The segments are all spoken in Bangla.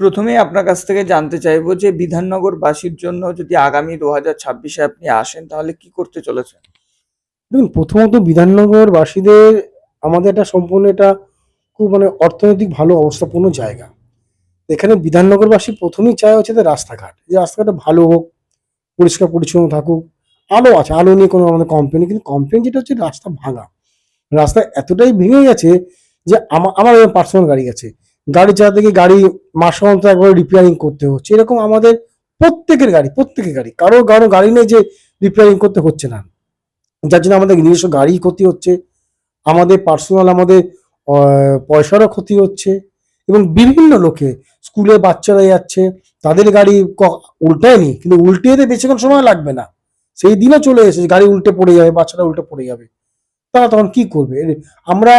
প্রথমেই আপনার কাছ থেকে জানতে চাইব যে বিধাননগরবাসীর জন্য যদি আগামী দু হাজার ছাব্বিশে আপনি আসেন, তাহলে কি করতে চলেছেন? দেখুন, প্রথমত বিধাননগরবাসীদের আমাদের একটা সম্পূর্ণ এটা খুব মানে অর্থনৈতিক ভালো অবস্থাপূর্ণ জায়গা। এখানে বিধাননগরবাসী প্রথমেই চায় হচ্ছে যে রাস্তাঘাট। যে রাস্তাঘাটটা ভালো হোক, পরিষ্কার পরিচ্ছন্ন থাকুক, আলো আছে, আলো নিয়ে কোনো আমাদের কমপ্লেন কিন্তু কমপ্লেন যেটা হচ্ছে রাস্তা ভাঙা। রাস্তা এতটাই ভেঙে গেছে যে আমার আমার পার্সোনাল গাড়ি আছে গাড়ি চালাতে গিয়ে গাড়ি মাসে অন্তর একবার রিপেয়ারিং করতে হচ্ছে। এরকম আমাদের প্রত্যেকের গাড়ি প্রত্যেকের গাড়ি। কারও কারও গাড়ি নেই যে রিপেয়ারিং করতে হচ্ছে না। যার জন্য আমাদের নিজস্ব গাড়ি ক্ষতি হচ্ছে, আমাদের পার্সোনাল আমাদের পয়সারও ক্ষতি হচ্ছে এবং বিভিন্ন লোকে স্কুলে বাচ্চারা যাচ্ছে, তাদের গাড়ি উল্টায়নি, কিন্তু উল্টে যেতে বেশিক্ষণ সময় লাগবে না। সেই দিনও চলে এসেছে, গাড়ি উল্টে পড়ে যাবে, বাচ্চারা উল্টে পড়ে যাবে। তারা তখন কি করবে? আমরা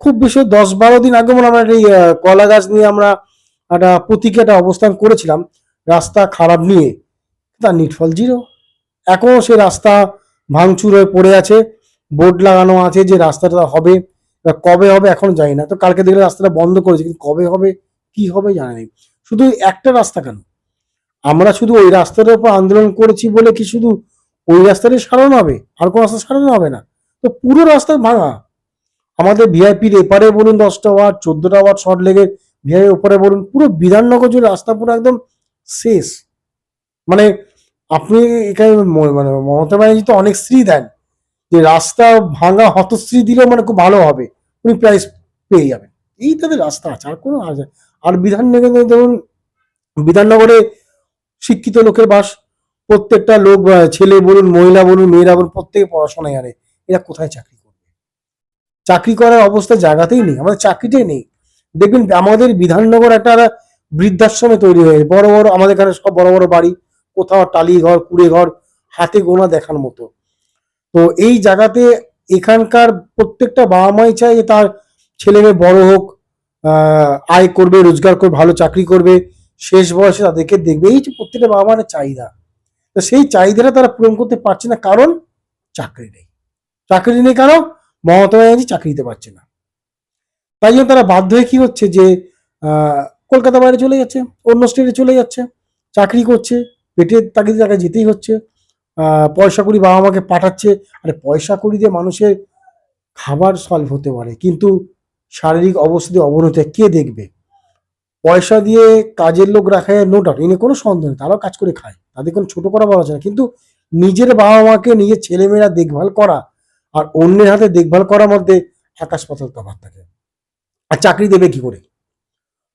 খুব বেশি দশ বারো দিন আগে মনে আমরা এই কলা গাছ নিয়ে আমরা একটা প্রতীকে একটা অবস্থান করেছিলাম, রাস্তা খারাপ নিয়ে। তার নিটফল জিরো এখনও সে রাস্তা ভাঙচুর হয়ে পড়ে আছে, বোর্ড লাগানো আছে যে রাস্তাটা হবে কবে হবে এখন জানি না। তো কালকে দেখলে রাস্তাটা বন্ধ করেছে, কিন্তু কবে হবে, কি হবে জানা নেই। শুধু একটা রাস্তা কেন? আমরা শুধু ওই রাস্তাটার উপর আন্দোলন করেছি বলে কি শুধু ওই রাস্তাটাই সারানো হবে? আর কোনো রাস্তা সারানো হবে না। তো পুরো রাস্তা ভাঙা। আমাদের ভিআইপির এপারে বলুন দশটা ওয়ার্ড, চোদ্দটা ওয়ার্ড শর্ট লেগে ভিআই ওপারে বলুন, পুরো বিধাননগর জুড়ে রাস্তা পুরো একদম শেষ। মানে আপনি এখানে মানে মমতা ব্যানার্জি তো অনেক স্ত্রী দেন, যে রাস্তা ভাঙা হতশ্রী দিলেও মানে খুব ভালো হবে, উনি প্রাইস পেয়ে যাবেন। এই তাদের রাস্তা আছে, আর কোনো আর বিধাননগরে ধরুন, বিধাননগরে শিক্ষিত লোকের বাস, প্রত্যেকটা লোক ছেলে বলুন, মহিলা বলুন, মেয়েরা বলুন, প্রত্যেকে পড়াশোনায় আরে এরা কোথায় চাকরি? চাকরি করার অবস্থা জায়গাতেই নেই, আমাদের চাকরিটাই নেই। দেখবেন আমাদের বিধাননগর একটা বৃদ্ধাশ্রমে তৈরি হয়ে, বড় বড় আমাদের এখানে সব বড় বড় বাড়ি, কোথাও টালি ঘর, কুড়ে ঘর, হাতে গোনা দেখার মতো। তো এই জায়গাতে এখানকার প্রত্যেকটা বাবা মাই চায় যে তার ছেলে মেয়ে বড় হোক আয় করবে, রোজগার করবে, ভালো চাকরি করবে, শেষ বয়সে তাদেরকে দেখবে। এই যে প্রত্যেকটা বাবা মায়ের চাহিদা, তো সেই চাহিদাটা তারা পূরণ করতে পারছে না কারণ চাকরি নেই। চাকরি নেই কারণ মমতা ব্যানার্জি চাকরি দিতে পারছে না। তাই জন্য তারা বাধ্য হয়ে কি হচ্ছে যে কলকাতা বাইরে চলে যাচ্ছে, অন্য স্টেটে চলে যাচ্ছে, চাকরি করছে পেটের তাকে তাকে যেতেই হচ্ছে পয়সা করি বাবা মাকে পাঠাচ্ছে, আরে পয়সা করি দিয়ে মানুষের খাবার সলভ হতে পারে, কিন্তু শারীরিক অবস্থা অবনতি কে দেখবে? পয়সা দিয়ে কাজের লোক রাখা নো ডাউট এনে কোনো সন্দেহ নেই, তারাও কাজ করে খায়, তাদের কোনো ছোট করা বলা যায় না, কিন্তু নিজের বাবা মাকে, নিজের ছেলেমেয়েরা দেখভাল করা আর অন্যের হাতে দেখভাল করার মধ্যে আকাশ পাতাল তফাৎ থাকে। আর চাকরি দেবে কি করে?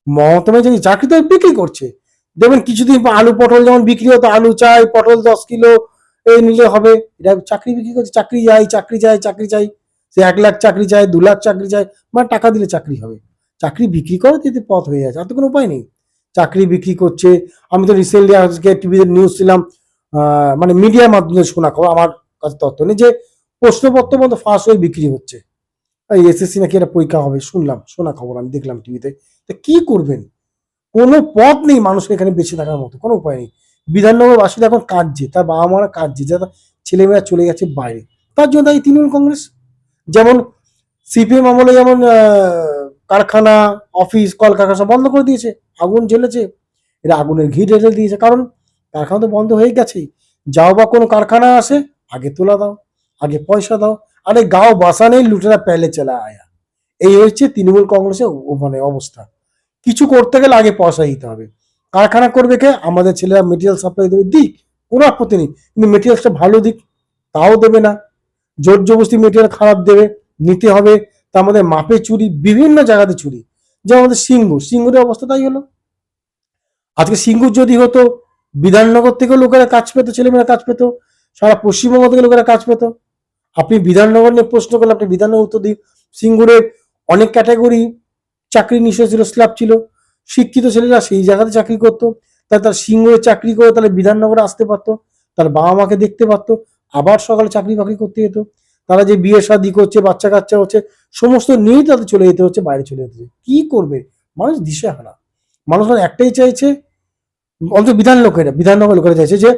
মমতা ব্যানার্জি চাকরি তো বিক্রি করছে। দেখবেন কিছুদিন আলু, পটল যেমন বিক্রি হতো, আলু চাই, পটল দশ কিলো এই নিলে হবে। এটা চাকরি বিক্রি করছে, চাকরি চাই চাকরি চাই চাকরি চাই। সে এক লাখ চাকরি চাই, দু লাখ চাকরি চাই মানে টাকা দিলে চাকরি হবে। চাকরি বিক্রি করে দিতে পথ হয়ে যাচ্ছে আর তো কোনো উপায় নেই। চাকরি বিক্রি করছে। আমি তো রিসেন্টলি আজকে টিভিতে নিউজ ছিলাম মানে মিডিয়ার মাধ্যমে শোনা খবর, আমার কাছে তথ্য নেই যে প্রশ্নপত্র মতো ফাঁস হয়ে বিক্রি হচ্ছে। এসএসসি নাকি একটা পরীক্ষা হবে, শুনলাম, শোনা খবর, আমি দেখলাম টিভিতে তা। কি করবেন? কোনো পথ নেই মানুষকে এখানে বেঁচে থাকার মতো, কোনো উপায় নেই। বিধাননগর বাসীরা এখন কাঁদছে, তার বাবা মারা কাঁদছে, যারা ছেলেমেয়েরা চলে গেছে বাইরে। তার জন্য দায়ী তৃণমূল কংগ্রেস। যেমন সিপিএম আমলে যেমন কারখানা, অফিস, কলকারখানা সব বন্ধ করে দিয়েছে, আগুন জ্বেলেছে। এরা আগুনের ঘি ঢেলে দিয়েছে, কারণ কারখানা তো বন্ধ হয়ে গেছেই। যাও বা কোনো কারখানা আসে, আগে তোলা দাও। আগে পয়সা দাও। আরে গাও বাসা নেই, লুটেরা পেলে চলা আয়া। এই হচ্ছে তৃণমূল কংগ্রেসের মানে অবস্থা। কিছু করতে গেলে আগে পয়সা দিতে হবে। কারখানা করবে কে? আমাদের ছেলেরা মেটেরিয়াল সাপ্লাই দেবে। দিক, কোনো আপত্তি নেই। কিন্তু মেটেরিয়ালসটা ভালো দিক, তাও দেবে না। জোর জবস্তি মেটেরিয়াল খারাপ দেবে, নিতে হবে। তা আমাদের মাপে চুরি, বিভিন্ন জায়গাতে চুরি। যেমন আমাদের সিঙ্গুর। সিঙ্গুরের অবস্থা তাই হলো। আজকে সিঙ্গুর যদি হতো, বিধাননগর থেকেও লোকেরা কাজ পেতো, ছেলেমেয়েরা কাজ পেতো, সারা পশ্চিমবঙ্গ থেকে লোকেরা কাজ পেতো। আপনি বিধাননগর নিয়ে প্রশ্ন করলে আপনি বিধাননগর উত্তর দিন সিঙ্গুরে অনেক ক্যাটাগরি চাকরি নিশ্চয় ছিল স্ল্যাব ছিল। শিক্ষিত ছেলেরা সেই জায়গাতে চাকরি করতো। তাই তার সিঙ্গুরে চাকরি করে তাহলে বিধাননগরে আসতে পারতো। তার বাবা মাকে দেখতে পারতো। আবার সকালে চাকরি বাকরি করতে যেত। তারা যে বিয়ে শাদি করছে, বাচ্চা কাচ্চা হচ্ছে, সমস্ত নিয়েই তাদের চলে যেতে হচ্ছে, বাইরে চলে যেতে কি করবে? মানুষ দিশেহারা। মানুষ এখন একটাই চাইছে, অন্তত বিধান লোকেরা বিধাননগর লোকেরা চাইছে যে,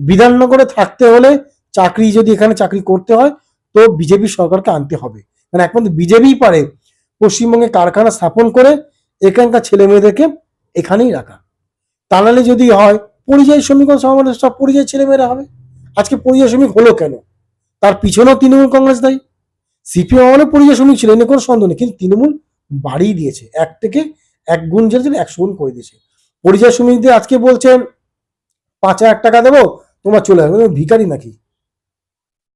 বিধাননগরে থাকতে হলে চাকরি, যদি এখানে চাকরি করতে হয় তো বিজেপি সরকারকে আনতে হবে। মানে একমাত্র বিজেপিই পারে পশ্চিমবঙ্গে কারখানা স্থাপন করে এখানকার ছেলে মেয়েদেরকে এখানেই রাখা। তা নাহলে যদি হয়, পরিযায়ী শ্রমিক সমাবেশ সব পরিযায়ী ছেলে মেয়েরা হবে। আজকে পরিযায়ী শ্রমিক হলো কেন? তার পিছনেও তৃণমূল কংগ্রেস দায়ী। সিপিএম আমলে পরিযায়ী শ্রমিক ছিল এনে কোনো সন্দেহ নেই। কিন্তু তৃণমূল বাড়িয়ে দিয়েছে। এক থেকে এক গুণ যেটা একশো গুণ করে দিয়েছে। পরিযায়ী শ্রমিকদের আজকে বলছেন, পাঁচ হাজার টাকা দেবো, তোমার চলে আসবে। ভিখারি নাকি?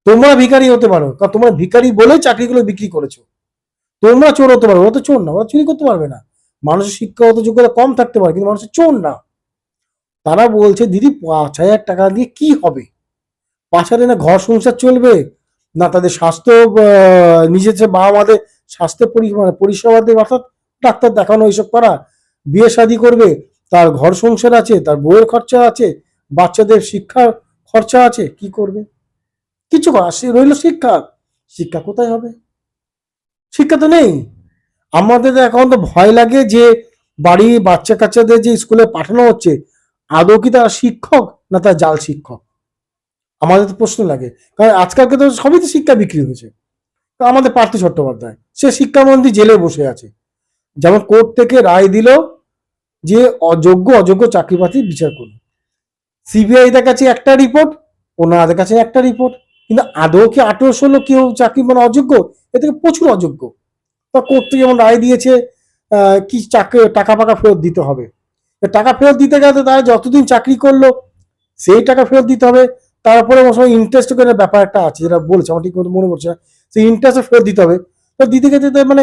তোমরা ভিখারি হতে পারো। কারণ তোমরা ভিখারি বলে চাকরিগুলো বিক্রি করেছ। তোমরা চোর হতে পারো। ওরা তো চোর না, ওরা চুরি করতে পারবে না। মানুষের শিক্ষাগত যোগ্যতা কম থাকতে পারে, কিন্তু মানুষের চোর না। তারা বলছে, দিদি, পাঁচ হাজার টাকা দিয়ে কি হবে? পাঁচ হাজারে না ঘর সংসার চলবে? না তাদের স্বাস্থ্য নিজের যে বাবা মাদের স্বাস্থ্য মানে পরিষেবা দেবে, অর্থাৎ ডাক্তার দেখানো, এইসব করা। বিয়ে শাদি করবে, তার ঘর সংসার আছে, তার বইয়ের খরচা আছে, বাচ্চাদের শিক্ষার খরচা আছে, কি করবে? কিছু করা সে রইল শিক্ষা। শিক্ষা কোথায় হবে? শিক্ষা তো নেই। আমাদের এখন তো ভয় লাগে যে বাড়ি বাচ্চা কাচ্চাদের যে স্কুলে পাঠানো হচ্ছে, আদৌ কি তারা শিক্ষক না তার জাল শিক্ষক? আমাদের তো প্রশ্ন লাগে। কারণ আজকালকে তো সবই তো শিক্ষা বিক্রি হয়েছে। আমাদের পার্থ চট্টোপাধ্যায়, সে শিক্ষামন্ত্রী জেলে বসে আছে। যেমন কোর্ট থেকে রায় দিল যে অযোগ্য অযোগ্য চাকরি বিচার করুন। সিবিআই কাছে একটা রিপোর্ট, ওনাদের কাছে একটা রিপোর্ট। কিন্তু আদৌ কি আঠেরোশো লোক কেউ চাকরি মানে অযোগ্য? এ থেকে প্রচুর অযোগ্য। তা কোর্ট যেমন রায় দিয়েছে কি চাকরি টাকা পাকা ফেরত দিতে হবে। টাকা ফেরত দিতে গেলে তারা যতদিন চাকরি করল, সেই টাকা ফেরত দিতে হবে। তারপরে ওর সময় ইন্টারেস্ট করে ব্যাপার একটা আছে, যেটা বলছে, আমার ঠিক মতো মনে পড়ছে না। সেই ইন্টারেস্ট ফেরত দিতে হবে। তো দিতে তো মানে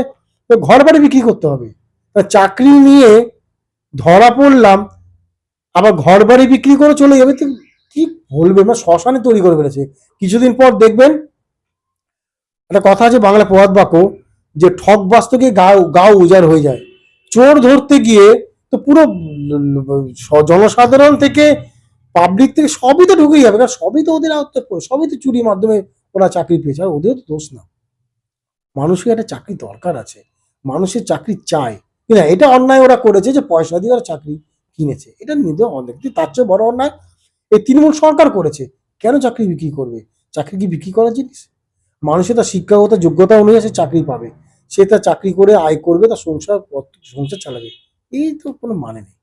ঘর বাড়ি বিক্রি করতে হবে। চাকরি নিয়ে ধরা পড়লাম, আবার ঘর বাড়ি বিক্রি করে চলে যাবে কি বলবে? মানে শ্মশানে তৈরি করে ফেলেছে। কিছুদিন পর দেখবেন একটা কথা আছে বাংলা প্রবাদ বাক্য যে ঠক বাস্তকে গাও গাও উজাড় হয়ে যায়। চোর ধরতে গিয়ে তো পুরো জনসাধারণ থেকে পাবলিক থেকে সবই তো ঢুকে যাবে। কারণ সবই তো ওদের পড়ে, সবই তো চুরির মাধ্যমে ওরা চাকরি পেয়েছে। আর ওদেরও তো দোষ না। মানুষের একটা চাকরি দরকার আছে। মানুষের চাকরি চায়। কিন্তু এটা অন্যায় ওরা করেছে যে পয়সা দিয়ে ওরা চাকরি কিনেছে। এটা নিজে অনেক তার চেয়ে বড় অন্যায় এই তৃণমূল সরকার করেছে। কেন চাকরি বিক্রি করবে? চাকরি কি বিক্রি করার জিনিস? মানুষের তার শিক্ষাগত যোগ্যতা অনুযায়ী সে চাকরি পাবে। সে তার চাকরি করে আয় করবে তার সংসার সংসার চালাবে। এই তো কোনো মানে নেই।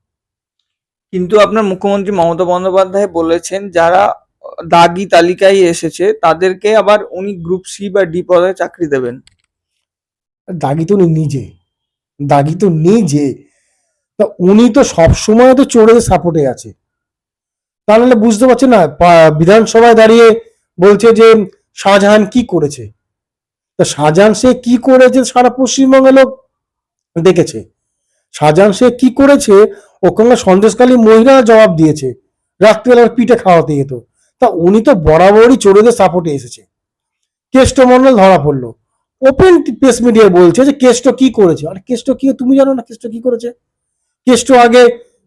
কিন্তু আপনার মুখ্যমন্ত্রী মমতা বন্দ্যোপাধ্যায় বলেছেন যারা দাগি তালিকায় এসেছে তাদেরকে আবার উনি গ্রুপ সি বা ডি পদে চাকরি দেবেন। দাগি তো উনি নিজে। দাগি তো নিজে। তা উনি তো সবসময় তো চোরের সাপোর্টে আছে। তাহলে বুঝতে পারছে না বিধানসভায় দাঁড়িয়ে বলছে যে শাহজাহান কি করেছে। তা শাহজাহান সে কি করেছে সারা পশ্চিমবঙ্গের লোক দেখেছে। শাহজাহান সে কি করেছে, ওখানে সন্দেশকালী মহিলা জবাব দিয়েছে, রাত্রিবেলার পিঠে খাওয়াতে যেত। তা উনি তো বরাবরই চোরেদের সাপোর্টে এসেছে। কেষ্ট মন্ডল ধরা পড়ল। ওপেন প্রেস মিডিয়া বলছে যে কেষ্ট কি করেছে? আর কেষ্ট কি, তুমি জানো না কেষ্ট কি করেছে? কেষ্ট আগে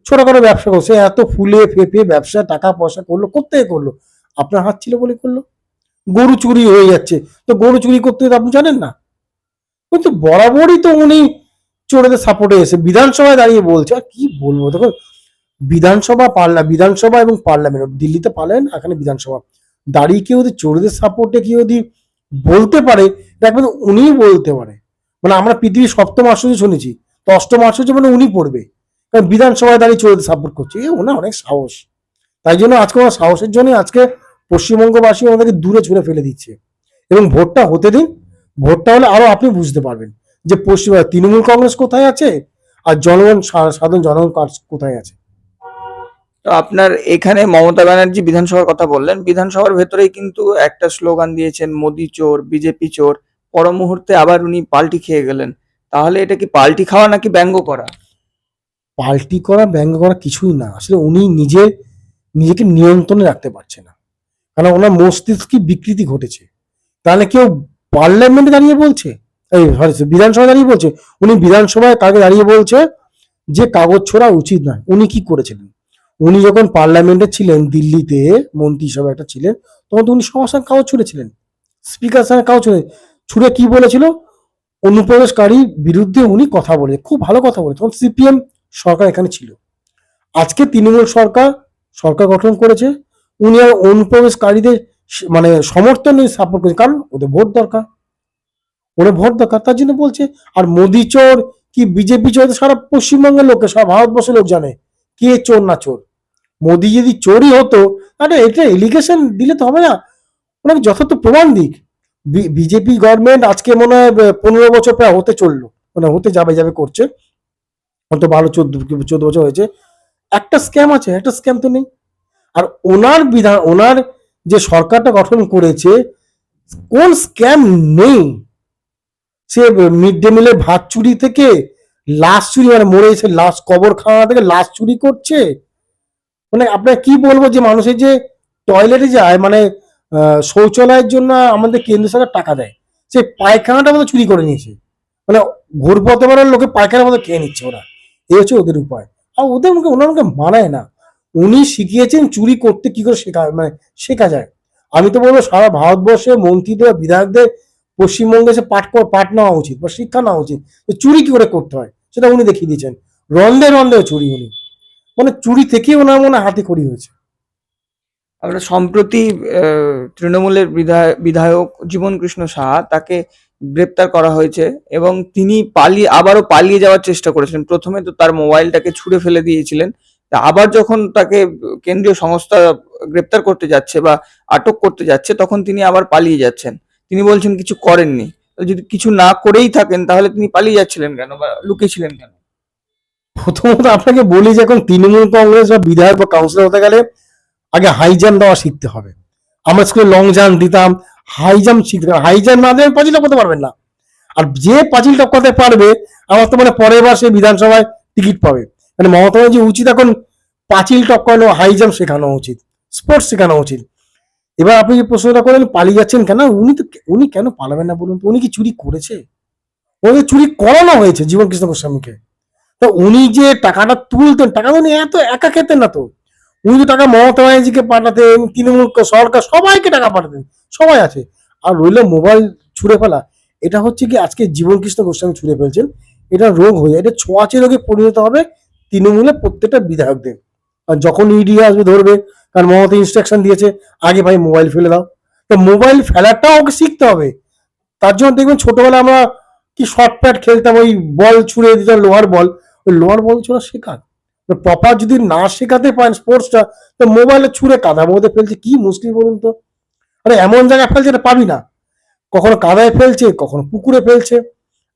ছোটখাটো ব্যবসা করছে, এত ফুলে ফেপে ব্যবসা, টাকা পয়সা করল কোথেকে করল। আপনার হাত ছিল বলে করল? গরু চুরি হয়ে যাচ্ছে। তো গরু চুরি করতে আপনি জানেন না। কিন্তু বরাবরই তো উনি চোরেদের সাপোর্টে এসে বিধানসভায় দাঁড়িয়ে বলছে। আর কি বলব? দেখো বিধানসভা পার্লা, বিধানসভা এবং পার্লামেন্ট, দিল্লিতে পার্লামেন্ট এখানে বিধানসভা। দাঁড়িয়ে কেউ যদি চোরেদের সাপোর্টে কেউ যদি বলতে পারে, দেখবেন উনিই বলতে পারে। মানে আমরা পৃথিবীর সপ্তম আশ্চর্য শুনেছি। তো অষ্টম আশ্চর্য মানে উনি পড়বে। বিধানসভায় দাঁড়িয়ে চোরেদের সাপোর্ট করছে। এ ওনার অনেক সাহস। তাই জন্য আজকে ওনার সাহসের জন্য আজকে পশ্চিমবঙ্গবাসী ওনাদেরকে দূরে ছুঁড়ে ফেলে দিচ্ছে। এবং ভোটটা হতে দিন, ভোটটা হলে আরও আপনি বুঝতে পারবেন যে পশ্চিম তৃণমূল কংগ্রেস কোথায় আছে আর জনগণ সাধারণ জনগণ কোথায় আছে? আপনার এখানে মমতা ব্যানার্জি বিধানসভার কথা বললেন। বিধানসভার ভেতরেই কিন্তু একটা স্লোগান দিয়েছেন, মোদি চোর, বিজেপি চোর। পর মুহূর্তে আবার উনি পাল্টি খেয়ে গেলেন। তাহলে এটা কি পাল্টি খাওয়া নাকি ব্যঙ্গ করা? পাল্টি করা, ব্যঙ্গ করা কিছুই না। আসলে উনি নিজে, নিজেকে নিয়ন্ত্রণে রাখতে পারছে না। কারণ ওনার মস্তিষ্কে বিকৃতি ঘটেছে। তাহলে কেউ পার্লামেন্টে দাঁড়িয়ে বলছে? এই সরি বিধানসভায় দাঁড়িয়ে বলছে? উনি বিধানসভায় কাকে দাঁড়িয়ে বলছে যে কাগজ ছোড়া উচিত নয়। উনি কি করেছিলেন? উনি যখন পার্লামেন্টে ছিলেন, দিল্লিতে মন্ত্রী হিসাবে একটা ছিলেন, তখন তো উনি সঙ্গে কাগজ ছুড়েছিলেন। স্পিকার সঙ্গে কাগজ ছুড়ে ছুড়ে কি বলেছিল? অনুপ্রবেশকারীর বিরুদ্ধে উনি কথা বলে খুব ভালো কথা বলে তখন সিপিএম সরকার এখানে ছিল। আজকে তৃণমূল সরকার সরকার গঠন করেছে, উনি আর অনুপ্রবেশকারীদের মানে সমর্থন সাপোর্ট করেছে, কারণ ওদের ভোট দরকার। ওদের ভোট দরকার, তার জন্য বলছে, আর মোদি চোর কি বিজেপি চোর সারা পশ্চিমবঙ্গের লোককে সারা ভারতবর্ষের লোক জানে, কে চোর না চোর। মোদি যদি চোরই হতো, আরে এটা এলিগেশন দিলে তো হবে না। ওনাকে যথার্থ প্রমাণ দিক। বিজেপি গভর্নমেন্ট আজকে মনে হয় পনেরো বছর প্রায় হতে চলল মানে হতে যাবে যাবে করছে। অত ভালো চোদ্দ চোদ্দ বছর হয়েছে। একটা স্ক্যাম আছে, একটা স্ক্যাম তো নেই। আর ওনার বিধান, ওনার যে সরকারটা গঠন করেছে, কোন স্ক্যাম নেই? সে মিড ডে মিলের ভাত চুরি থেকে লাশ চুরি মানে মরে এসে লাশ কবর খাওয়া থেকে লাশ চুরি করছে? মানে আপনার কি বলব যে মানুষের যে টয়লেটে যায় মানে শৌচালয়ের জন্য আমাদের কেন্দ্র সরকার টাকা দেয়। সে পায়খানাটা মতো চুরি করে নিয়েছে। মানে ঘুরপথে বেড়ার লোকে পায়খানার মতো খেয়ে নিচ্ছে ওরা। এই হচ্ছে ওদের উপায়। আর ওদের মুখে ওনার মুখে মানায় না। উনি শিখিয়েছেন চুরি করতে কি করে শেখা মানে শেখা যায়। আমি তো বলব সারা ভারতবর্ষে মন্ত্রীদের, বিধায়কদের পশ্চিমবঙ্গে এসে পাঠ পাঠ নেওয়া উচিত বা শিক্ষা নেওয়া উচিত চুরি কি করে করতে হয়, সেটা উনি দেখিয়ে দিয়েছেন। রন্ধে রন্ধে চুরি উনি। মানে চুরি থেকেই ওনার মনে হাতে খড়ি হয়েছে। আমরা সম্প্রতি তৃণমূলের বিধায়- বিধায়ক জীবন কৃষ্ণ সাহা তাকে গ্রেপ্তার করা হয়েছে এবং তিনি পালিয়ে, আবারও পালিয়ে যাওয়ার চেষ্টা করেছেন প্রথমে তো তার মোবাইলটাকে ছুঁড়ে ফেলে দিয়েছিলেন। আবার যখন তাকে কেন্দ্রীয় সংস্থা গ্রেপ্তার করতে যাচ্ছে বা আটক করতে যাচ্ছে, তখন তিনি আবার পালিয়ে যাচ্ছেন। তিনি বলছেন কিছু করেননি। যদি কিছু না করেই থাকেন, তাহলে তিনি পালিয়ে যাচ্ছিলেন কেন বা লুকিয়েছিলেন কেন? প্রথমত আপনাকে বলি যে এখন তৃণমূল কংগ্রেস বা বিধায়ক বা কাউন্সিলর হতে গেলে আগে হাই জাম্প দেওয়া শিখতে হবে। আমরা স্কুলে লং জাম্প দিতাম হাই জাম্প শিখতে হাই জাম্প না দিয়ে পাঁচিল টপকাতে পারবেন না। আর যে পাঁচিল টপকাতে পারবে, আমার তো মানে পরের বার সে বিধানসভায় টিকিট পাবে। মানে মমতা ব্যানার্জি উচিত এখন পাঁচিল টপকানো হাই জাম্প শেখানো উচিত। স্পোর্টস শেখানো উচিত। এবার আপনি যে প্রশ্নটা করেন পালিয়ে যাচ্ছেন কেন? উনি তো উনি কেন পালাবেন না বলুন তো? উনি কি চুরি করেছে? ওদের চুরি করানো হয়েছে জীবন কৃষ্ণ গোস্বামীকে তো উনি যে টাকাটা তুলতেন, টাকা উনি এত একা খেতেন না তো। উনি তো টাকা মমতা ব্যানার্জিকে পাঠাতেন, তৃণমূল সরকার সবাইকে টাকা পাঠাতেন, সবাই আছে। আর রইল মোবাইল ছুঁড়ে ফেলা, এটা হচ্ছে কি আজকে জীবন কৃষ্ণ গোস্বামী ছুঁড়ে ফেলছেন, এটা রোগ হয়ে যায়, এটা ছোঁয়াচে রোগে পরিণত হবে তৃণমূলের প্রত্যেকটা বিধায়কদের। আর যখন ইডি আসবে ধরবে, কারণ মমতা ইনস্ট্রাকশন দিয়েছে, আগে ভাই মোবাইল ফেলে দাও। তো মোবাইল ফেলাটাও ওকে শিখতে হবে। তার জন্য দেখবেন ছোটবেলা আমরা কি শর্ট প্যাট খেলতাম, ওই বল ছুঁড়ে দিতাম, লোহার বল ওই লোহার বল ছোড়া শেখান প্রপার যদি না শেখাতে পারেন স্পোর্টসটা তো মোবাইলে ছুঁড়ে কাদার মধ্যে ফেলছে। কি মুশকিল বলুন তো? আরে এমন জায়গায় ফেলছে এটা পাবি না। কখনো কাদায় ফেলছে, কখনো পুকুরে ফেলছে।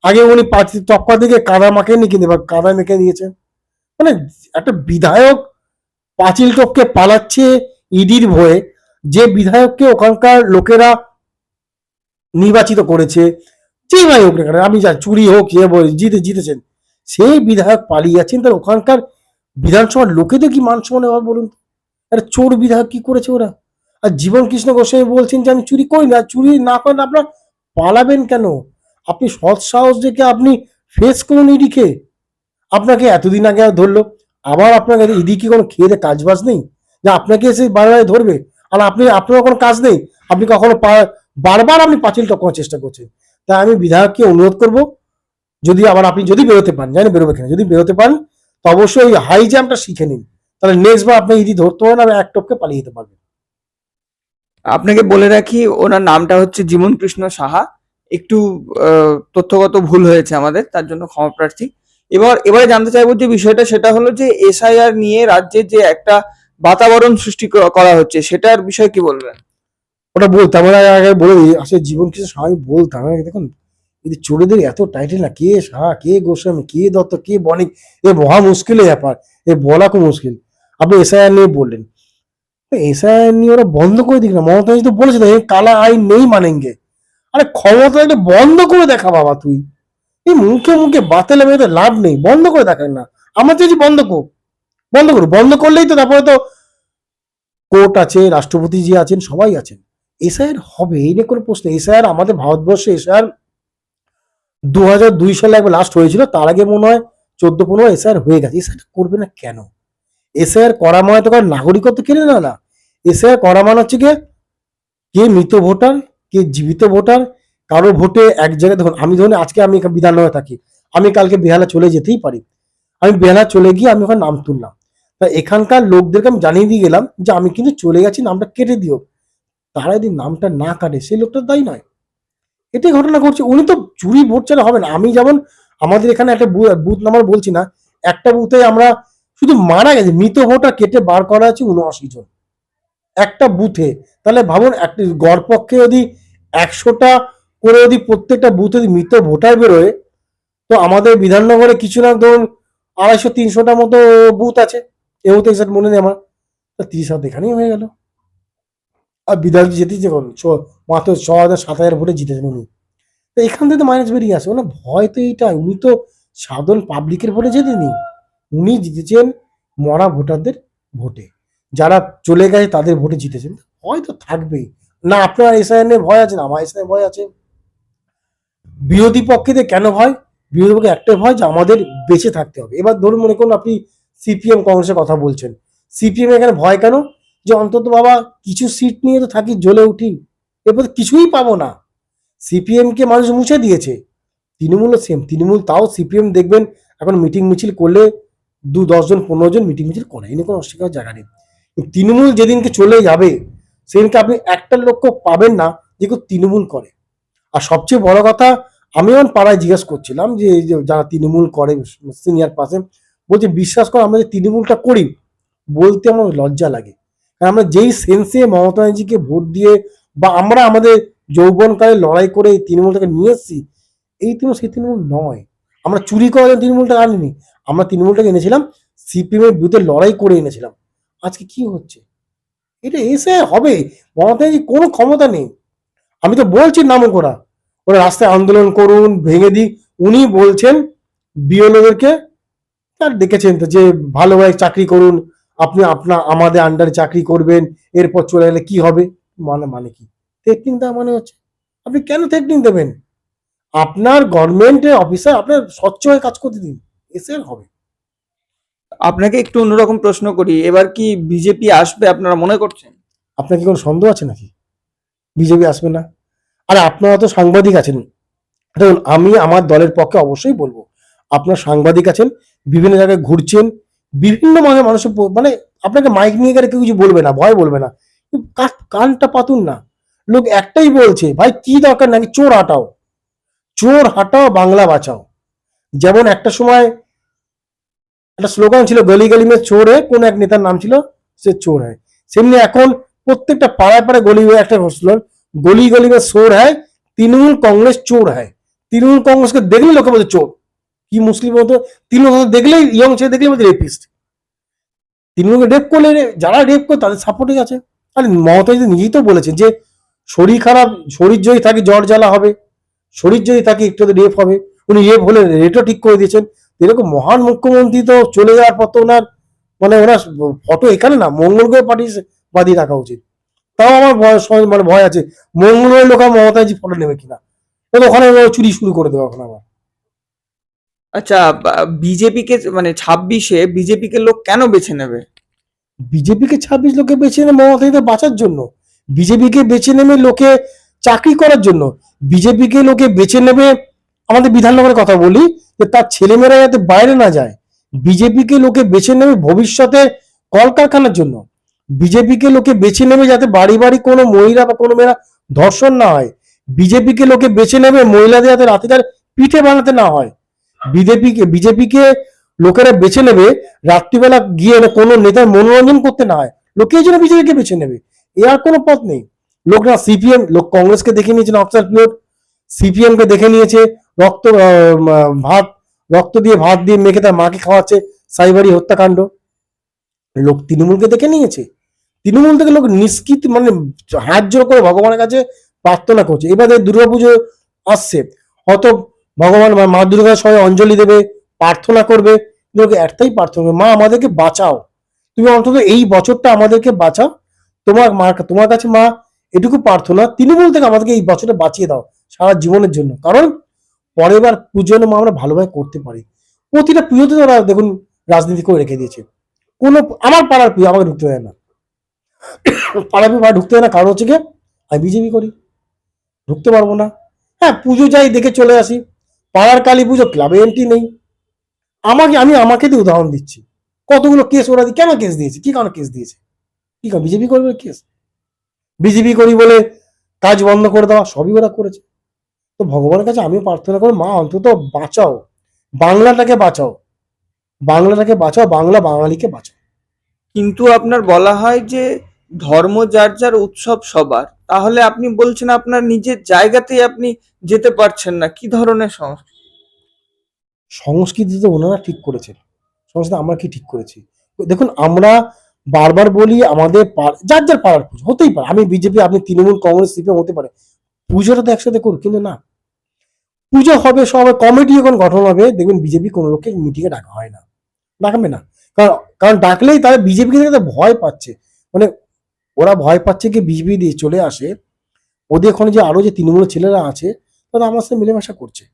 আগে উনি পাঁচ টপকা দিকে কাদা মাখে নি কিন্তু বা কাদা মেখে দিয়েছে মানে একটা বিধায়ক পাঁচিল টপকে পালাচ্ছে ইডির ভয়ে। যে বিধায়ককে ওখানকার লোকেরা নির্বাচিত করেছে যেই ভাই হোক আমি যা চুরি হোক ইয়ে জিতে, জিতেছেন। সেই বিধায়ক পালিয়ে যাচ্ছেন তার ওখানকার বিধানসভার লোকেদের কি মান সম্মান হবে বলুন? একটা চোর বিধায়ক কি করেছে ওরা? আর জীবন কৃষ্ণ গোস্বামী বলছেন যে, আমি চুরি করি না, চুরি না করেন, আপনার পালাবেন কেন? আপনি সৎ সাহস দেখে আপনি ফেস করুন ইডিকে আপনাকে এতদিন আগে ধরলো। আবার আপনাকে ইডি কি কোনো খেয়ে কাজ বাজ নেই? যে আপনাকে এসে বারবার ধরবে। আর আপনি আপনার কোনো কাজ নেই। আপনি কখনো বারবার আপনি পাঁচিল টপকানোর চেষ্টা করছেন। তাই আমি বিধায়ককে অনুরোধ করব, যদি আবার আপনি যদি বেরোতে পারেন, জানি বেরোবে কিনা, যদি বেরোতে পারেন তো অবশ্যই ওই হাই জাম্পটা শিখে নিন। তাহলে নেক্সট বার আপনি ইডি ধরতে পারেন আর এক টপকে পালিয়ে যেতে পারবেন আপনাকে বলে রাখি ওনার নামটা হচ্ছে জীবন কৃষ্ণ সাহা। একটু তথ্যগত ভুল হয়েছে আমাদের তার জন্য ক্ষমা প্রার্থী। এবার এবারে জানতে চাইব যে বিষয়টা সেটা হলো যে এসআইআর নিয়ে রাজ্যে যে একটা বাতাবরণ সৃষ্টি করা হচ্ছে সেটার বিষয়ে কি বলবেন? ওটা বলতাম আমরা আগে বলে দিই আসলে জীবন কিছু স্বামী বলতাম দেখুন যে চোরেদের এত টাইটেল না, কে শাহ, কে গোস্বামী, কে দত্ত, কে বণিক, এ মহা মুশকিলের ব্যাপার, এ বলা খুব মুশকিল। আপনি এসআইআর নিয়ে বললেন। এসআইআর নিয়ে ওরা বন্ধ করে দিক না, মমতা তো বলেছে এই কালা আইন নেই মানেঙ্গে। আরে ক্ষমতা একটা বন্ধ করে দেখা বাবা তুই। এই মুখে মুখে বাতেলে মেয়েতে লাভ নেই, বন্ধ করে দেখান না। আমার চাইছি বন্ধ কর বন্ধ করো বন্ধ করলেই তো তারপরে তো কোর্ট আছে, রাষ্ট্রপতি জি আছেন, সবাই আছেন। এসআইআর হবে, এই নিয়ে কোনো প্রশ্ন এসআইআর আমাদের ভারতবর্ষে এসআইআর দু দুই সালে একবার লাস্ট হয়েছিল, তার আগে মনে হয় চোদ্দ পনেরো এসআইআর হয়ে গেছে। এসআইআর করবে না কেন? এসআইআর করা মানে তো নাগরিকত্ব কেনে না। না এসআইআর করা মানে হচ্ছে গিয়ে কে মৃত ভোটার, কে জীবিত ভোটার, কারও ভোটে এক জায়গায় দেখুন, আমি ধরুন আজকে আমি বিধাননগরে থাকি, আমি কালকে বেহালা চলে যেতেই পারি। আমি বেহালা চলে গিয়ে আমি ওখানে নাম তুললাম। তা এখানকার লোকদেরকে আমি জানিয়ে দিয়ে গেলাম যে আমি কিন্তু চলে গেছি, নামটা কেটে দিও। তারা যদি নামটা না কাটে, সেই লোকটা দায়ী নয়। এটাই ঘটনা ঘটছে। উনি তো চুরি ভোট ছাড়া হবে না। আমি যেমন আমাদের এখানে একটা বুথ নাম্বার বলছি না, একটা বুথে আমরা শুধু মারা গেছে, মৃত ভোটার কেটে বার করা আছে উনআশি জন। একটা বুথে তাহলে ভাবুন, একটা গড়পক্ষে যদি একশোটা করে যদি প্রত্যেকটা বুথে যদি মৃত ভোটার বেরোয়, তো আমাদের বিধাননগরে কিছু না, ধরুন আড়াইশো, তিনশোটা মতো বুথ আছে। মতো এক্সাক্ট মনে নেই আমার। তা তিরিশ হাজার এখানেই হয়ে গেল। আর বিধায়ক যেতেই যখন ছ- মাত্র ছ হাজার, সাত হাজার ভোটে জিতেছেন উনি। তো এখান থেকে তো মাইনাস বেরিয়ে আসে। না ভয় তো এইটা উনি তো সাধারণ পাবলিকের ভোটে জেতেনি। উনি জিতেছেন মরা ভোটারদের ভোটে। যারা চলে গেছে তাদের ভোটে জিতেছেন। ভয় তো থাকবেই। না, আপনার এসআইএন ভয় আছে না? আমার এসআইএন ভয় আছে। বিরোধী পক্ষেতে কেন ভয়? বিরোধী পক্ষে একটা ভয় যে আমাদের বেঁচে থাকতে হবে। এবার ধরুন, মনে করুন আপনি সিপিএম কংগ্রেসের কথা বলছেন। সিপিএম এখানে ভয় কেন? যে অন্তত বাবা কিছু সিট নিয়ে তো থাকি, জ্বলে উঠি। এরপর কিছুই পাবো না। সিপিএম কে মানুষ মুছে দিয়েছে। তৃণমূলও সেম তৃণমূল তাও সিপিএম দেখবেন, এখন মিটিং মিছিল করলে দু দশজন পনেরো জন মিটিং মিছিল করে এনে কোনো অস্বীকার জায়গা নেই। তৃণমূল যেদিনকে চলে যাবে, সেদিনকে আপনি একটা লোককে পাবেন না যে কেউ তৃণমূল করে। আর সবচেয়ে বড় কথা, আমি যখন পাড়ায় জিজ্ঞেস করছিলাম যে যারা তৃণমূল করে সিনিয়র পাশে বলছে, বিশ্বাস করে, আমরা যে তৃণমূলটা করি। বলতে আমার লজ্জা লাগে। আমরা যেই সেন্সে মমতা ব্যানার্জিকে ভোট দিয়ে বা আমরা আমাদের যৌবনকালে লড়াই করে এই তৃণমূলটাকে নিয়ে এসেছি, এই তৃণমূল সেই তৃণমূল নয়। আমরা চুরি করে তৃণমূলটা আনিনি। আমরা তৃণমূলটাকে এনেছিলাম সিপিএমের বিরুদ্ধে লড়াই করে এনেছিলাম। আজকে কি হচ্ছে? এটা এসে হবে। মমতা ব্যানার্জি কোনো ক্ষমতা নেই। আমি তো বলছি নাম করা ওরা রাস্তায় আন্দোলন করুন, ভেঙে দিই উনি বলছেন, বিএলওদেরকে তার দেখেছেন তো যে ভালোভাবে চাকরি করুন আপনি আপনার আমাদের আন্ডারে চাকরি করবেন এরপর চলে গেলে কি হবে? মানে মানে কি? থ্রেটনিং দেওয়া মানে হচ্ছে আপনি কেন থ্রেটনিং দেবেন? আপনার গভর্নমেন্টের অফিসার আপনার স্বচ্ছ হয়ে কাজ করতে দিন এসে হবে। আপনাকে একটু অন্যরকম প্রশ্ন করি এবার কি বিজেপি আসবে আপনারা মনে করছেন? আপনার কি কোনো সন্দেহ আছে নাকি? বিজেপি আসবে না? আরে আপনারা তো সাংবাদিক আছেন। দেখুন আমি আমার দলের পক্ষে অবশ্যই বলব আপনার সাংবাদিক আছেন বিভিন্ন জায়গায় ঘুরছেন বিভিন্ন মানে মানুষের মানে আপনাকে মাইক নিয়ে গেলে কেউ কিছু বলবে না, ভয় বলবে না। কানটা পাতুন না। লোক একটাই বলছে, ভাই, কি দরকার নাকি? চোর হাটাও। চোর হাটাও, বাংলা বাঁচাও। যেমন একটা সময় একটা স্লোগান ছিল, গলি গলি মে চোর হ্যায়, কোন এক নেতার নাম ছিল সে চোর হ্যায়। সেমনি এখন প্রত্যেকটা পাড়ায় পাড়ায় গলি হয়ে একটা স্লোগান, গলি গলি মে চোর হ্যায়, তৃণমূল কংগ্রেস চোর হ্যায়। তৃণমূল কংগ্রেসকে দেখলে লোকে বলছে, চোর। কি মুসলিম হতো তৃণমূল দেখলেই ইয়ং ছেলে দেখলেই বলছে রেপিস্ট তৃণমূলকে রেপ করলে যারা রেপ করে তাদের সাপোর্টে আছে। আর মমতা নিজেই তো বলেছেন যে, শরীর খারাপ, শরীর যদি থাকে জ্বর জ্বালা হবে, শরীর যদি থাকে একটু রেপ হবে। উনি রেপ হলে রেটও ঠিক করে দিয়েছেন। এরকম মহান মুখ্যমন্ত্রী তো চলে যাওয়ার পর তো ওনার মানে ওনার ফটো এখানে না মঙ্গল গ্রহে পাঠিয়ে বাদিয়ে রাখা উচিত। তাও আমার ভয় মানে ভয় আছে। মঙ্গল গ্রহের লোক মমতাজি ফটো নেবে কিনা? ওখানে চুরি শুরু করে দেবে ওখানে আবার। আচ্ছা বিজেপিকে মানে ছাব্বিশে বিজেপিকে লোক কেন বেছে নেবে? বিজেপিকে ছাব্বিশ লোকে বেছে নেবে মমতাজিকে বাঁচার জন্য। বিজেপিকে বেছে নেবে লোকে চাকরি করার জন্য। বিজেপিকে লোকে বেছে নেবে, আমাদের বিধাননগরের কথা বলি, যে তার ছেলেমেয়েরা যাতে বাইরে না যায়। বিজেপিকে লোকে বেছে নেবে ভবিষ্যতে কলকারখানার জন্য। বিজেপিকে লোকে বেছে নেবে যাতে বাড়ি বাড়ি কোনো মহিলা বা কোনো মেয়েরা ধর্ষণ না হয়। বিজেপিকে লোকে বেছে নেবে মহিলাদের যাতে রাতে তার পিঠে বানাতে না হয়। বিজেপিকে বিজেপিকে লোকেরা বেছে নেবে, রাত্রিবেলা গিয়ে কোনো নেতার মনোরঞ্জন করতে না হয়, লোকে এই জন্য বিজেপিকে বেছে নেবে। এ আর কোনো পথ নেই। লোকরা সিপিএম, লোক কংগ্রেসকে দেখে নিয়েছে নকশাল পিরিয়ড সিপিএম কে দেখে নিয়েছে, রক্ত ভাত, রক্ত দিয়ে ভাত দিয়ে মেখে তার মাকে খাওয়াচ্ছে, সাইবারি হত্যাকাণ্ড। লোক তৃণমূলকে দেখে নিয়েছে। তৃণমূল থেকে লোক নিষ্কৃত মানে হাত জোর করে ভগবানের কাছে প্রার্থনা করছে। এবারে দুর্গাপুজো আসছে। হয়তো ভগবান মা- মা দুর্গার সবাই অঞ্জলি দেবে, প্রার্থনা করবে, লোকে একটাই প্রার্থনা করবে, মা, আমাদেরকে বাঁচাও। তুমি অন্তত এই বছরটা আমাদেরকে বাঁচাও। তোমার মা, তোমার কাছে মা, এটুকু প্রার্থনা, তৃণমূল থেকে আমাদেরকে এই বছরটা বাঁচিয়ে দাও সারা জীবনের জন্য। কারণ পরের বার পুজো যেন আমরা ভালোভাবে করতে পারি। প্রতিটা পুজোতে ওরা দেখুন রাজনীতি করে রেখে দিয়েছে। কোনো, আমার পাড়ার পুজো আমাকে ঢুকতে দেয় না। পাড়ার পুজো ঢুকতে দেয় না, কারণ হচ্ছে গিয়ে আমি বিজেপি করি। ঢুকতে পারব না। হ্যাঁ পুজো যাই দেখে চলে আসি। পাড়ার কালী পুজো ক্লাবে এন্ট্রি নেই। আমাকে, আমি আমাকে দিয়ে উদাহরণ দিচ্ছি। কতগুলো কেস ওরা কেন কেস দিয়েছে? কি কারণে কেস দিয়েছে? কি কারণ? বিজেপি করবে কেস বিজেপি করি বলে কাজ বন্ধ করে দেওয়া, সবই ওরা করেছে। তো ভগবানের কাছে আমিও প্রার্থনা করি, মা, অন্তত বাঁচাও। বাংলাটাকে বাঁচাও। বাংলাটাকে বাঁচাও, বাংলা বাঙালিকে বাঁচাও। কিন্তু আপনার বলা হয় যে ধর্ম যার যার উৎসব সবার, তাহলে আপনি বলছেন আপনার নিজের জায়গাতেই আপনি যেতে পারছেন না, কি ধরনের সমস্যা সংস্কৃতি তো ওনারা ঠিক করেছেন। সংস্কৃতি আমরা কি ঠিক করেছি? দেখুন, আমরা বারবার বলি আমাদের যার যার পাড়ার পুজো, হতেই পারে। আমি বিজেপি, আপনি তৃণমূল, কংগ্রেস, সিপিএম হতে পারে। পুজোটা তো একসাথে করুন, কিন্তু না। পুজো হবে, সব কমিটি যখন গঠন হবে, দেখবেন বিজেপি কোনো লোককে মিটিংয়ে ডাকা হয় না। ডাকবে না। কারণ কারণ ডাকলেই তারা বিজেপি থেকে ভয় পাচ্ছে। মানে ওরা ভয় পাচ্ছে কি বিজেপি দিয়ে চলে আসে। ওদের ওখানে যে আরও যে তৃণমূল ছেলেরা আছে, তারা আমার সাথে মেলামেশা করছে।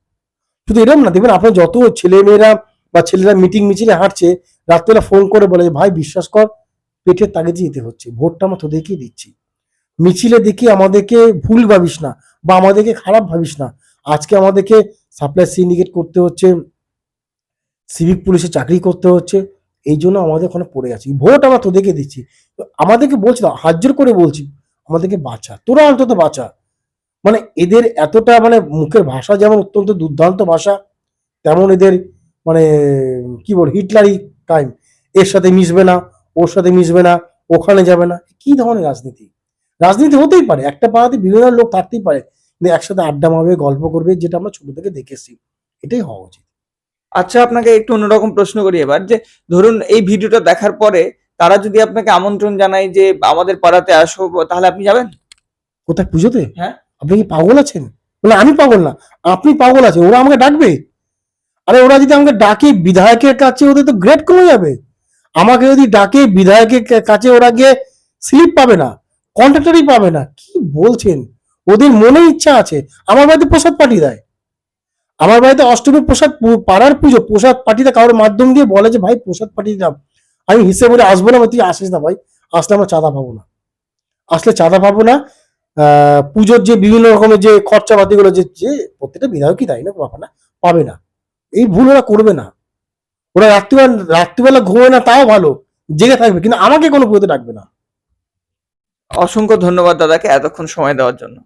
শুধু এরকম না, দেখবেন আপনার যত ছেলে মেয়েরা বা ছেলেরা মিটিং মিছিলে হাঁটছে, রাত্রেবেলা ফোন করে বলে ভাই, বিশ্বাস কর, পেটের তাগিদে যেতে হচ্ছে, ভোটটা আমরা তোদেরকে দিচ্ছি। মিছিলে দেখি আমাদেরকে ভুল ভাবিস না বা আমাদেরকে খারাপ ভাবিস না। আজকে আমাদেরকে সাপ্লাই সিন্ডিকেট করতে হচ্ছে সিভিক পুলিশে চাকরি করতে হচ্ছে এই জন্য আমাদের ওখানে পড়ে আছি। ভোট আমরা তোদেরকে দিচ্ছি। আমাদেরকে বলছি না করে বলছি, আমাদেরকে বাঁচা। তোরা অন্তত বাঁচা। মানে এদের এতটা মানে মুখের ভাষা যেমন অত্যন্ত দুর্দান্ত ভাষা, তেমন এদের মানে কি বল, হিটলারি টাইম এর সাথে মিশবে না, ওর সাথে মিশবে না, ওখানে যাবে না। কি ধরনের রাজনীতি? রাজনীতি হতেই পারে। একটা পাড়াতে বিভিন্ন লোক থাকতেই পারে। একসাথে আড্ডা মারবে, গল্প করবে, যেটা আমরা ছোট থেকে দেখেছি এটাই হওয়া উচিত। আচ্ছা আপনাকে একটু অন্যরকম প্রশ্ন করি এবার যে ধরুন এই ভিডিওটা দেখার পরে তারা যদি আপনাকে আমন্ত্রণ জানায় যে আমাদের পাড়াতে আসো তাহলে আপনি যাবেন? কোথায় পুজোতে? হ্যাঁ। আপনি কি পাগল আছেন? বলে আমি পাগল না আপনি পাগল আছেন ওরা আমাকে ডাকবে। আরে ওরা যদি আমাকে ডাকে বিধায়কের কাছে ওদের তো গ্রেড কমে যাবে। আমাকে যদি ডাকে বিধায়কের কাছে ওরা গিয়ে স্লিপ পাবে না কন্ট্রাক্টরই পাবে না কি বলছেন? ওদের মনে ইচ্ছা আছে আমার বাড়িতে প্রসাদ পাঠিয়ে দেয়। আমার বাড়িতে অষ্টমী প্রসাদ পাড়ার পুজো, প্রসাদ পাঠিয়ে কারোর মাধ্যম দিয়ে বলে যে, ভাই, প্রসাদ পাঠিয়ে দাও আমি হিসেবে বলে আসব না তুই আসিস না, ভাই। আসলে আমরা চাঁদা পাবো না। আসলে চাঁদা পাবো না। পুজোর যে বিভিন্ন রকমের যে খরচাপাতিগুলো, যে যে প্রত্যেকটা বিধায়কই তাই না পাবে না পাবে না। এই ভুল ওরা করবে না। ওরা রাত্রিবেলা রাত্রিবেলা ঘুমোয় না, তাও ভালো। জেগে থাকবে, কিন্তু আমাকে কোনো পুজোতে ডাকবে না। অসংখ্য ধন্যবাদ দাদাকে এতক্ষণ সময় দেওয়ার জন্য।